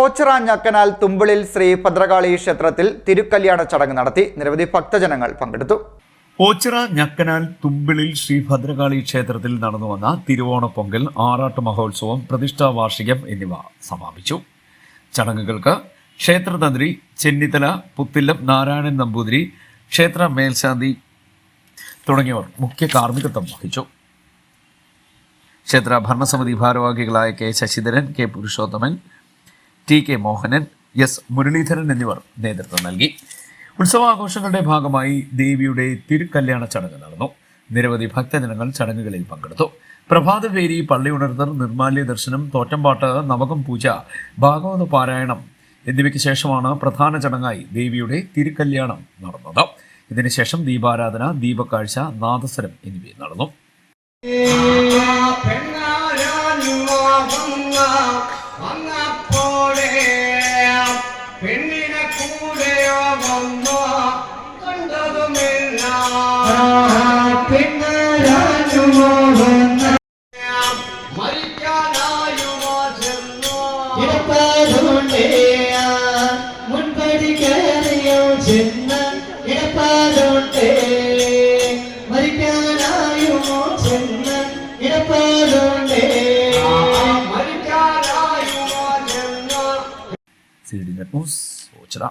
ഓച്ചിറ ഞക്കനാൽ തുമ്പിളിൽ ശ്രീ ഭദ്രകാളി ക്ഷേത്രത്തിൽ തിരുക്കല്യാണ ചടങ്ങ് നടത്തി നിരവധി ഭക്തജനങ്ങൾ പങ്കെടുത്തു. ഓച്ചിറ ഞക്കനാൽ തുമ്പിളിൽ ശ്രീ ഭദ്രകാളി ക്ഷേത്രത്തിൽ നടന്നു വന്ന തിരുവോണ പൊങ്കൽ ആറാട്ട് മഹോത്സവം പ്രതിഷ്ഠാ വാർഷികം എന്നിവ സമാപിച്ചു. ചടങ്ങുകൾക്ക് ക്ഷേത്രതന്ത്രി ചെന്നിത്തല പുത്തില്ലം നാരായണൻ നമ്പൂതിരി ക്ഷേത്ര മേൽശാന്തി തുടങ്ങിയവർ മുഖ്യ കാർമ്മികത്വം വഹിച്ചു. ക്ഷേത്ര ഭരണസമിതി ഭാരവാഹികളായ K Sasidharan K Purushothaman T K Mohanan S Muraleedharan എന്നിവർ നേതൃത്വം നൽകി. ഉത്സവാഘോഷങ്ങളുടെ ഭാഗമായി ദേവിയുടെ തിരുക്കല്യാണ ചടങ്ങ് നടന്നു. നിരവധി ഭക്തജനങ്ങൾ ചടങ്ങുകളിൽ പങ്കെടുത്തു. പ്രഭാതപേരി പള്ളിയുണർത്തൽ നിർമാല്യ ദർശനം തോറ്റമ്പാട്ട് നവകം പൂജ ഭാഗവത പാരായണം എന്നിവയ്ക്ക് ശേഷമാണ് പ്രധാന ചടങ്ങായി ദേവിയുടെ തിരുക്കല്യാണം നടന്നത്. ഇതിനുശേഷം ദീപാരാധന ദീപക്കാഴ്ച നാദസ്വരം എന്നിവ നടന്നു. വന്നപ്പോഴേ പെണ്ണിനെ കൂടെയോ വന്നോ കണ്ടതുമില്ല. മരിക്കാനായുമോ ചെന്നോ? മുൻപടി കയറിയോ ചെന്ന്. ഇടപ്പാലുണ്ടേ മരിക്കാനായുമോ ചെന്ന്. ഇടപ്പാലുണ്ടേ ഡി നെറ്റ് ന്യൂസ് ഓച്ചിറ